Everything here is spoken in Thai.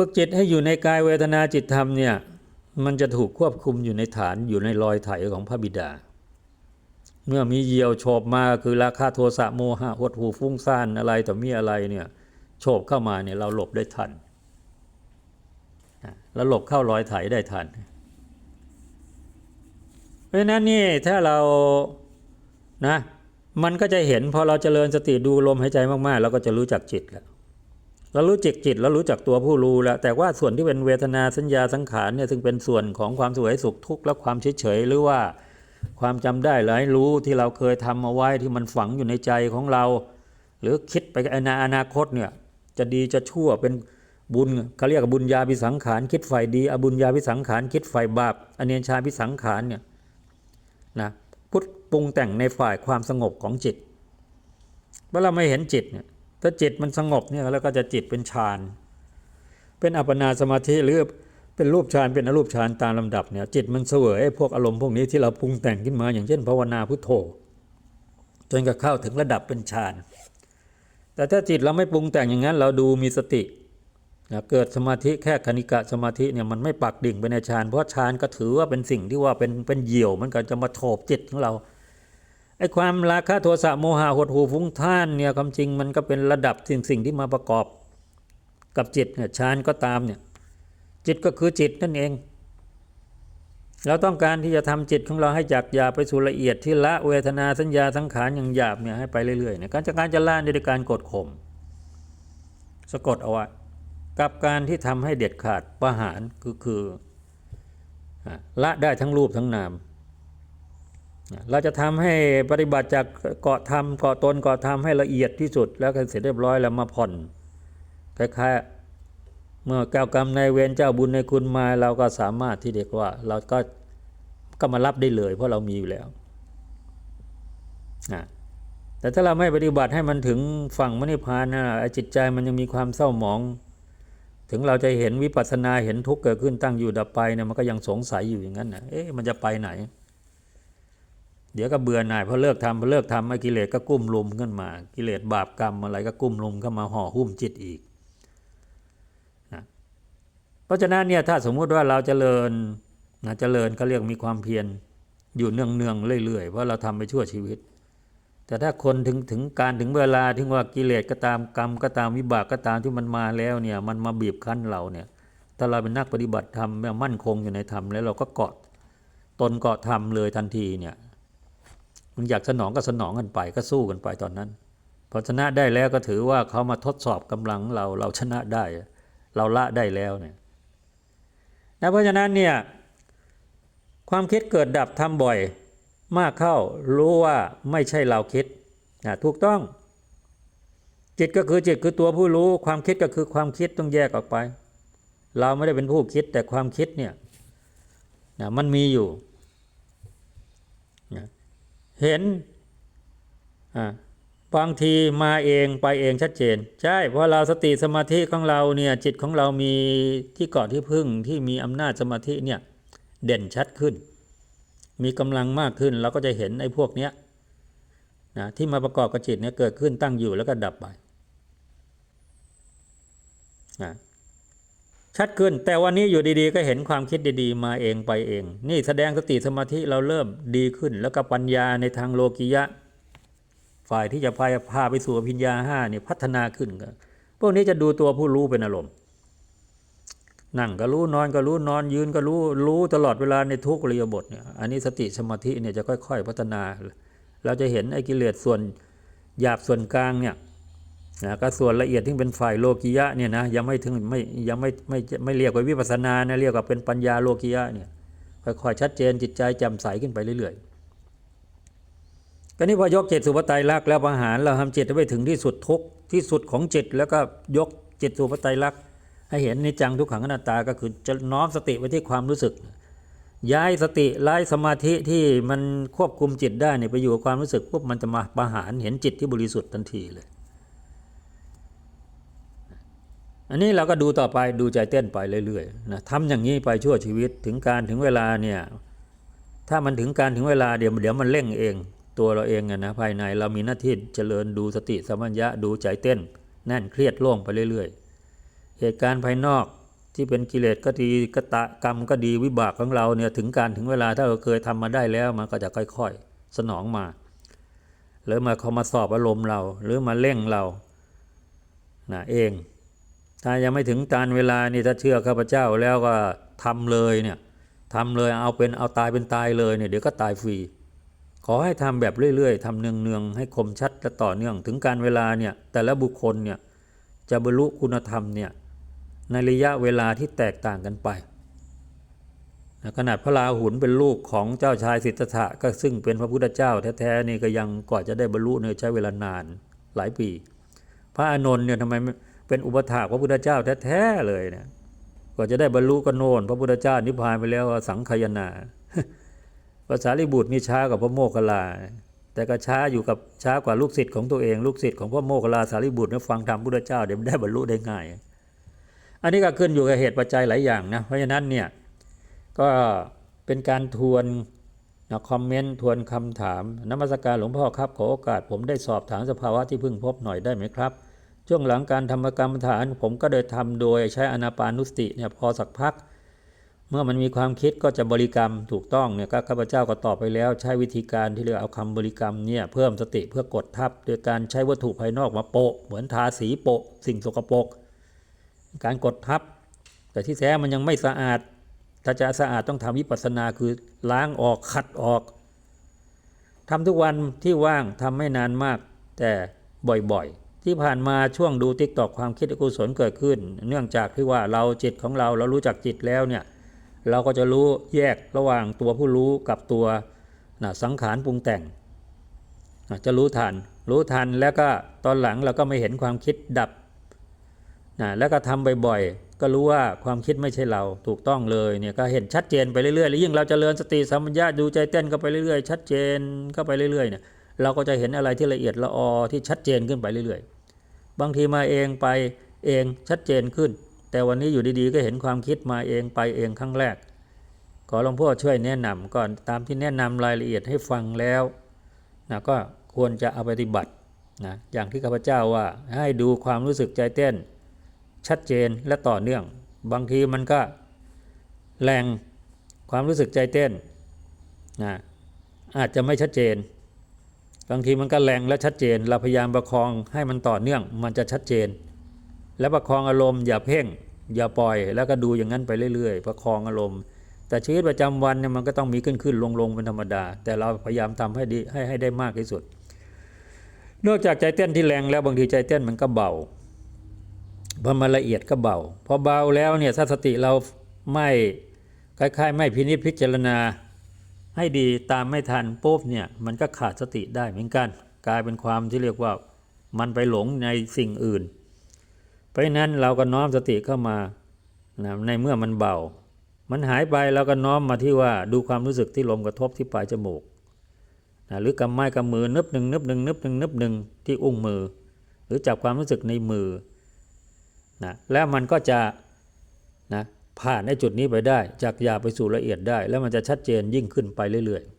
ฝึกจิตให้อยู่ในกายเวทนาจิตธรรมเนี่ยมันจะถูกควบคุมอยู่ในฐานอยู่ในรอยไถของพระบิดา เมื่อมีเยี่ยวโฉบมาคือราคะโทสะโมหะหดหูฟุ้งซ่านอะไรต่อมีอะไรเนี่ยโฉบเข้ามาเนี่ยเราหลบได้ทันแล้วหลบเข้ารอยไถได้ทัน เพราะฉะนั้นนี่ถ้าเรานะมันก็จะเห็นพอเราเจริญสติดูลมหายใจมากๆเราก็จะรู้จักจิตแล้ว เรารู้จักจิตแล้วรู้จักตัวผู้รู้แล้วแต่ว่าส่วนที่เป็นเวทนาสัญญาสังขารเนี่ยซึ่งเป็นส่วนของความสวยสุขทุกข์และความเฉยเฉยหรือว่าความจำได้หรือให้รู้ที่เราเคยทำเอาไว้ที่มันฝังอยู่ในใจของเรา หรือคิดไปในอนาคตเนี่ยจะดีจะชั่วเป็นบุญเขาเรียกว่าบุญญาพิสังขารคิดฝ่ายดีอบุญญาพิสังขารคิดฝ่ายบาปอเนียนชาพิสังขารเนี่ยนะพุทธปรุงแต่งในฝ่ายความสงบของจิตเมื่อเราไม่เห็นจิตเนี่ย ถ้าจิตมันสงบเนี่ยแล้วก็จะจิตเป็นฌาน เป็นอัปปนาสมาธิหรือเป็นรูปฌานเป็นอรูปฌานตามลำดับเนี่ยจิตมันเสวยไอ้พวกอารมณ์พวกนี้ที่เราปรุงแต่งขึ้นมา อย่างเช่นภาวนาพุทโธ จนกระเข้าถึงระดับเป็นฌาน แต่ถ้าจิตเราไม่ปรุงแต่งอย่างนั้น เราดูมีสตินะเกิดสมาธิแค่คณิกะสมาธิเนี่ยมันไม่ปักดิ่งไปในฌานเพราะฌานก็ถือว่าเป็นสิ่งที่ว่าเป็นเป็นเหยี่ยวมันก็จะมาโถบจิตของเรา ไอ้ความราคะโทสะโมหะหดหูฟุ้งท่านเนี่ยความจริงมันก็เป็นระดับสิ่งสิ่งที่มาประกอบกับจิตเนี่ยฌานก็ตามเนี่ยจิตก็คือจิตนั่นเอง เราต้องการที่จะทำจิตของเราให้จากหยาบไปสู่ละเอียดที่ละเวทนาสัญญาสังขารอย่างหยาบเนี่ยให้ไปเรื่อยๆเนี่ยการจัดการจะละด้วยการกดข่มสะกดเอาไว้กับการที่ทำให้เด็ดขาดประหารคือคือละได้ทั้งรูปทั้งนาม เราจะทำให้ปฏิบัติจากเกาะธรรมเกาะตนเกาะธรรมให้ละเอียดที่สุด แล้วก็เสร็จเรียบร้อยแล้วมาผ่อนคล้ายๆเมื่อแก้วกรรมในเวรเจ้าบุญในคุณมาเราก็สามารถที่เรียกว่า เราก็ก็มารับได้เลย เพราะเรามีอยู่แล้วนะแต่ถ้าเราไม่ปฏิบัติให้มันถึงฝั่งมรรคพานนะจิตใจมันยังมีความเศร้าหมอง ถึงเราจะเห็นวิปัสสนาเห็นทุกข์เกิดขึ้นตั้งอยู่ดับไปเนี่ยมันก็ยังสงสัยอยู่อย่างนั้นนะเอ๊ะมันจะไปไหน เดี๋ยวก็เบื่อหน่ายพอเลิกทำพอเลิกทำไอ้กิเลสก็กุ้มลุมขึ้นมา กิเลสบาปกรรมอะไรก็กุ้มลุมเข้ามาห่อหุ้มจิตอีกนะเพราะฉะนั้นเนี่ยถ้าสมมุติว่าเราจเจริญนะเจริญเขาเรียกมีความเพียรอยู่เนืองเนืองๆเรื่อยๆเพราะเราทำไปชั่วชีวิต แต่ถ้าคนถึงถึงการถึงเวลาที่ว่ากิเลสก็ตามกรรมก็ตามวิบากก็ตามที่มันมาแล้วเนี่ยมันมาบีบคั้นเราเนี่ยถ้าเราเป็นนักปฏิบัติธรรมมั่นคงอยู่ในธรรมแล้วเราก็เกาะตนเกาะธรรมเลยทันทีเนี่ย มันอยากสนองก็สนองกันไปก็สู้กันไปตอนนั้นพอชนะได้แล้วก็ถือว่าเขามาทดสอบกำลังเราเราชนะได้ เราละได้แล้วเนี่ยนะเพราะฉะนั้นเนี่ยความคิดเกิดดับทำบ่อยมากเข้ารู้ว่าไม่ใช่เราคิดนะถูกต้อง จิตก็คือจิตคือตัวผู้รู้ความคิดก็คือความคิดต้องแยกออกไป เราไม่ได้เป็นผู้คิดแต่ความคิดเนี่ยนะมันมีอยู่ เห็นบางทีมาเองไปเองชัดเจน ใช่เพราะเราสติสมาธิของเราเนี่ยจิตของเรามีที่เกาะที่พึ่งที่มีอำนาจสมาธิเนี่ยเด่นชัดขึ้น มีกำลังมากขึ้นเราก็จะเห็นไอ้พวกเนี้ยนะที่มาประกอบกับจิตเนี่ยเกิดขึ้นตั้งอยู่แล้วก็ดับไปนะ ชัดขึ้น แต่วันนี้อยู่ดีๆ ก็เห็นความคิดดีๆ มาเองไปเอง นี่แสดงสติสมาธิเราเริ่มดีขึ้น แล้วก็ปัญญาในทางโลกิยะ ฝ่ายที่จะพาพาไปสู่อภิญญาห้าเนี่ยพัฒนาขึ้นกันพวกนี้จะดูตัวผู้รู้เป็นอารมณ์นั่งก็รู้นอนก็รู้นอนยืนก็รู้รู้ตลอดเวลาในทุกเรียบทเนี่ยอันนี้สติสมาธิเนี่ยจะค่อย ๆ พัฒนา เราจะเห็นไอ้กิเลสส่วนหยาบส่วนกลางเนี่ย นะก็ส่วนละเอียดที่เป็นฝ่ายโลกิยะเนี่ยนะยังไม่ถึงไม่ยังไม่ไม่ไม่เรียกว่าวิปัสสนานะเรียกว่าเป็นปัญญาโลกิยะเนี่ยค่อยๆชัดเจนจิตใจแจ่มใสขึ้นไปเรื่อยๆก็นี่พอยกจิตสุปไตยลักษณ์แล้วประหารเราทำจิตไปถึงที่สุดทุกที่สุดของจิตแล้วก็ยกจิตสุปไตยลักษณ์ให้เห็นในจังทุกขังอนัตตาก็คือจะน้อมสติไปที่ความรู้สึก ย้ายสติไล่สมาธิที่มันควบคุมจิตได้เนี่ยไปอยู่กับความรู้สึกปุ๊บมันจะมาประหารเห็นจิตที่บริสุทธิ์ทันทีเลย อันนี้เราก็ดูต่อไปดูใจเต้นไปเรื่อยๆนะทำอย่างนี้ไปชั่วชีวิตถึงการถึงเวลาเนี่ยถ้ามันถึงการถึงเวลาเดี๋ยวเดี๋ยวมันเร่งเอง ตัวเราเองนะภายในเรามีหน้าที่เจริญดูสติสัมปัญญะดูใจเต้น แน่นเครียดโล่งไปเรื่อยๆ เหตุการณ์ภายนอกที่เป็นกิเลสก็ดีกตะกรรมก็ดีวิบากของเราเนี่ยถึงการถึงเวลาถ้าเราเคยทำมาได้แล้วมันก็จะค่อยๆ สนองมาหรือมาเขามาสอบอารมณ์เรา หรือมาเร่งเรานะเอง ถ้ายังไม่ถึงการเวลานี่ถ้าเชื่อข้าพเจ้าแล้วก็ทำเลยเนี่ยทำเลยเอาเป็นเอาตายเป็นตายเลยเนี่ยเดี๋ยวก็ตายฟรี ขอให้ทำแบบเรื่อย ๆทำเนืองๆให้คมชัดและต่อเนื่องถึงการเวลาเนี่ยแต่ละบุคคลเนี่ยจะบรรลุคุณธรรมเนี่ยในระยะเวลาที่แตกต่างกันไปขนาดพระราหุลเป็นลูกของเจ้าชายสิทธัตถะก็ซึ่งเป็นพระพุทธเจ้าแท้ๆนี่ก็ยังกว่าจะได้บรรลุเนี่ยใช้เวลานานหลายปี พระอานนท์เนี่ยทำไม เป็นอุปถากพระพุทธเจ้าแท้ๆเลยเนี่ยกว่าจะได้บรรลุก็โน่นพระพุทธเจ้านิพพานไปแล้วสังขยนาภาษาลิบุตรนี่ช้ากว่าพระโมคคัลลา แต่ก็ช้าอยู่กับช้ากว่าลูกศิษย์ของตัวเอง ลูกศิษย์ของพระโมคคัลลาสารีบุตรเนี่ยฟังธรรมพุทธเจ้าเดี๋ยวมันได้บรรลุได้ง่าย อันนี้ก็ขึ้นอยู่กับเหตุปัจจัยหลายอย่างนะ เพราะฉะนั้นเนี่ยก็เป็นการทวนนะคอมเมนต์ทวนคำถามนมัสการหลวงพ่อครับขอโอกาสผมได้สอบถามสภาวะที่เพิ่งพบหน่อยได้ไหมครับ ช่วงหลังการทำกรรมฐาน ผมก็ได้ทำโดยใช้อนาปานุสติเนี่ยพอสักพัก เมื่อมันมีความคิดก็จะบริกรรมถูกต้องเนี่ยก็ข้าพเจ้าก็ตอบไปแล้ว ใช้วิธีการที่เรียกเอาคำบริกรรมเนี่ยเพิ่มสติเพื่อกดทับโดยการใช้วัตถุภายนอกมาโปะ เหมือนทาสีโปะ สิ่งสกปรกการกดทับ แต่ที่แท้มันยังไม่สะอาด ถ้าจะสะอาดต้องทำวิปัสสนาคือล้างออกขัดออกทำทุกวันที่ว่างทำไม่นานมากแต่บ่อยๆ ที่ผ่านมาช่วงดูติ๊กตอกความคิดอกุศลเกิดขึ้น เนื่องจากที่ว่าเราจิตของเราเรารู้จักจิตแล้วเนี่ยเราก็จะรู้แยกระหว่างตัวผู้รู้กับตัวนะสังขารปรุงแต่งนะจะรู้ทัน รู้ทันแล้วก็ตอนหลังเราก็ไม่เห็นความคิดดับนะแล้วก็ทำบ่อยๆก็รู้ว่าความคิดไม่ใช่เราถูกต้องเลยเนี่ยก็เห็นชัดเจนไปเรื่อยๆแล้วยิ่งเราจเจริญสติสัมปชัญญะดูใจเต้นเข้าไปเรื่อยๆชัดเจนเข้าไปเรื่อยๆเนี่ยเราก็จะเห็นอะไรที่ละเอียดละออที่ชัดเจนขึ้นไปเรื่อยๆ บางทีมาเองไปเองชัดเจนขึ้น แต่วันนี้อยู่ดีๆก็เห็นความคิดมาเองไปเองครั้งแรก ขอหลวงพ่อช่วยแนะนำก่อนตามที่แนะนำรายละเอียดให้ฟังแล้วนะก็ควรจะเอาไปปฏิบัตินะอย่างที่ข้าพเจ้าว่าให้ดูความรู้สึกใจเต้น ชัดเจนและต่อเนื่อง บางทีมันก็แรงความรู้สึกใจเต้นนะอาจจะไม่ชัดเจน บางทีมันก็แรงและชัดเจน เราพยายามประคองให้มันต่อเนื่อง มันจะชัดเจน และประคองอารมณ์อย่าเพ่ง อย่าปล่อย แล้วก็ดูอย่างนั้นไปเรื่อย ๆ ประคองอารมณ์ แต่ชีวิตประจำวันเนี่ยมันก็ต้องมีขึ้นขึ้นลงลงเป็นธรรมดา แต่เราพยายามทำให้ดีให้ให้ได้มากที่สุด นอกจากใจเต้นที่แรงแล้วบางทีใจเต้นมันก็เบาพอมันละเอียดก็เบาพอเบาแล้วเนี่ยถ้าสติเราไม่คล้ายๆ ไม่พินิจพิจารณา ให้ดีตามไม่ทันปุ๊บเนี่ยมันก็ขาดสติได้เหมือนกัน กลายเป็นความที่เรียกว่ามันไปหลงในสิ่งอื่น เพราะนั้นเราก็น้อมสติเข้ามานะในเมื่อมันเบา มันหายไปเราก็น้อมมาที่ว่าดูความรู้สึกที่ลมกระทบที่ปลายจมูกนะหรือกำไม้กำมือนึบหนึ่งนึบหนึ่งนึบหนึ่งนึบหนึ่งที่อุ้งมือ หรือจับความรู้สึกในมือนะแล้วมันก็จะนะ ผ่านในจุดนี้ไปได้ จากหยาบไปสู่ละเอียดได้ แล้วมันจะชัดเจนยิ่งขึ้นไปเรื่อยๆ